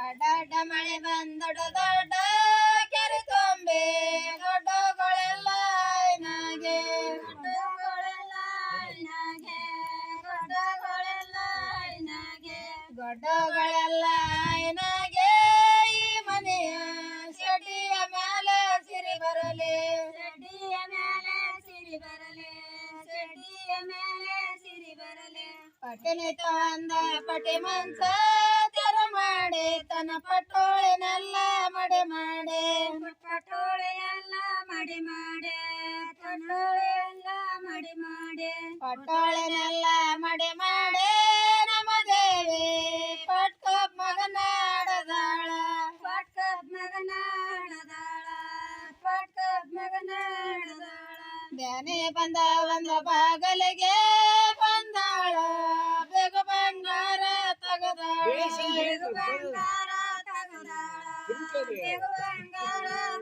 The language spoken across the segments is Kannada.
ದೊಡ್ಡ ದೊಡ್ಡ ಕೆರೆ ತುಂಬಿ ದೊಡ್ಡಗಳೆಲ್ಲ ನಾಗೆ ದೊಡ್ಡಗಳೆಲ್ಲ ನಾಗೆ ದೊಡ್ಡಗಳೆಲ್ಲ ನಾಗೆ ದೊಡ್ಡಗಳೆಲ್ಲ ನಾಗೆ ಈ ಮನೆಯ ಸಡಿಯ ಮೇಲೆ ಸಿರಿ ಬರಲಿ. ಸಡಿಯ ಮೇಲೆ ಸಿರಿ ಬರಲಿ. ಸಡಿಯ ಮೇಲೆ ಸಿರಿ ಬರಲಿ. ಪಟ್ಟನೆ ಪಟ್ಟಿ ಮನ್ಸ ತೆರ ಮಾಡಿ ತನ್ನ ಮಡೆ ಮಡಿ ಮಾಡಿ. ಪಟೋಳೆಯೆಲ್ಲ ಮಡಿ ಮಾಡಿ ಪಟ್ಟೋಳೆಲ್ಲ ಮಡೆ ಮಾಡಿ. ಪಟೋಳೆನೆಲ್ಲ ಮಡೆ ಮಾಡಿ ನಮ್ಮ ದೇವಿ. ಪಟ್ಕ ಮಗನ ಆಡದಾಳ. ಮಗನಾಡದಾಳ ಮಗನ ಆಡದಾಳ ಪಟ್ಕ ಮಗನ ಆಡದಾಳ. ಬ್ಯಾನೆ ಬಂದ ಒಂದ ಬಾಗಲಿಗೆ ಬಂಗಾರ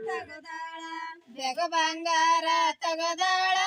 ತಗದಾಳ. ಬೇಗ ಬಂಗಾರ ತಗದಾಳ.